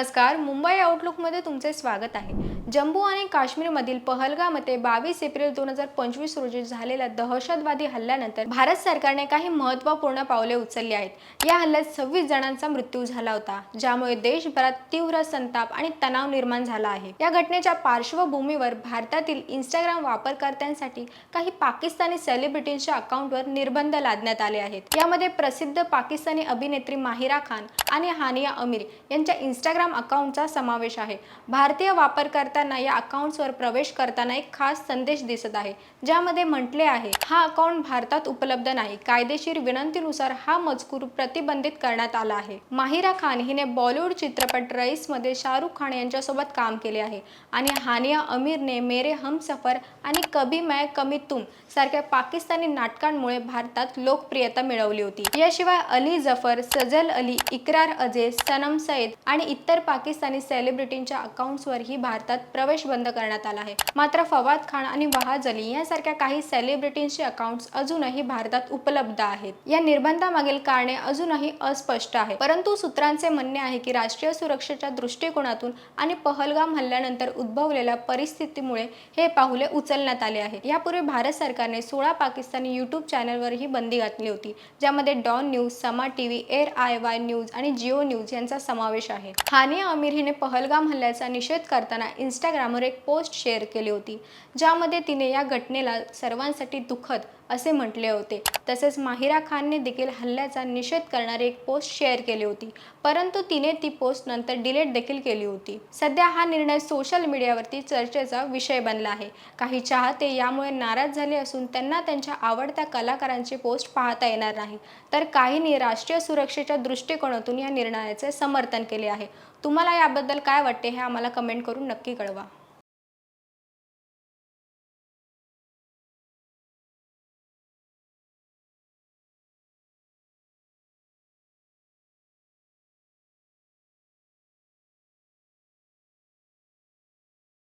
नमस्कार मुंबई आउटलुकमध्ये तुमचे स्वागत आहे. जम्मू आणि काश्मीरमधील पहलगाम येथे बावीस एप्रिल दोन हजार पंचवीस रोजी झालेल्या दहशतवादी हल्ल्यानंतर भारत सरकारने काही महत्त्वपूर्ण पावले उचलली आहेत. या हल्ल्यात सव्वीस जणांचा मृत्यू झाला होता ज्यामुळे देशभरात तीव्र संताप आणि तणाव निर्माण झाला आहे. या घटनेच्या पार्श्वभूमीवर भारतातील इंस्टाग्राम वापरकर्त्यांसाठी काही पाकिस्तानी सेलिब्रिटींच्या अकाउंटवर निर्बंध लादण्यात आले आहेत. यामध्ये प्रसिद्ध पाकिस्तानी अभिनेत्री माहिरा खान आणि हानिया अमीर यांच्या इंस्टाग्राम अकाउंटचा समावेश आहे. भारतीय वापरकर्त्यांना या अकाउंट्सवर प्रवेश करताना एक खास संदेश दिसत आहे ज्यामध्ये म्हटले आहे हा अकाउंट भारतात उपलब्ध नाही. कायदेशीर विनंतीनुसार हा मजकूर प्रतिबंधित करण्यात आला आहे. माहिरा खान हिने बॉलिवूड चित्रपट रईसमध्ये शाहरुख खान यांच्यासोबत काम केले आहे. आणि हानिया अमीरने मेरे हमसफर आणि कभी मैं कमी तुम सारख्या पाकिस्तानी नाटकांमुळे भारतात लोकप्रियता मिळवली होती. याशिवाय अली जफर सजल अली इकरार अजय सनम सईद आणि इतर पाकिस्तानी सेलिब्रिटींच्या अकाउंट्सवरही भारतात प्रवेश बंद करण्यात आला आहे. मात्र फवाद खान आणि वहाज अली यासारख्या काही सेलिब्रिटींचे अकाउंट्स अजूनही भारतात उपलब्ध आहेत. या निर्बंधामागील कारणे अजूनही अस्पष्ट आहे परंतु सूत्रांचे म्हणणे आहे की राष्ट्रीय सुरक्षेच्या दृष्टिकोनातून आणि पहलगाम हल्ल्यानंतर उद्भवलेल्या परिस्थितीमुळे हे पाहुले उचलण्यात आले आहे यापूर्वी भारत सरकारने सोळा पाकिस्तानी युट्यूब चॅनलवरही बंदी घातली होती ज्यामध्ये Dawn news Samaa TV ARY news आणि जिओ न्यूज यांचा समावेश आहे. हा सानिया आमिर हिने पहलगाम हल्ल्याचा निषेध करताना इंस्टाग्रामवर एक पोस्ट शेअर केली होती ज्यामध्ये तिने या घटनेला सर्वांसाठी दुःखद असे म्हटले होते. तसेच माहिरा खानने देखील हल्ल्याचा निषेध करणारी एक पोस्ट शेअर केली होती. परंतु तिने ती पोस्ट नंतर डिलीट देखील केली होती. सध्या हा निर्णय सोशल मीडियावरती चर्चेचा विषय बनला आहे. काही चाहते यामुळे नाराज झाले असून त्यांना त्यांच्या आवडत्या कलाकारांची पोस्ट पाहता येणार नाही. तर काहींनी राष्ट्रीय सुरक्षेच्या दृष्टिकोनातून या निर्णयाचे समर्थन केले आहे. तुम्हाला याबद्दल काय वाटते हे आम्हाला कमेंट करून नक्की कळवा.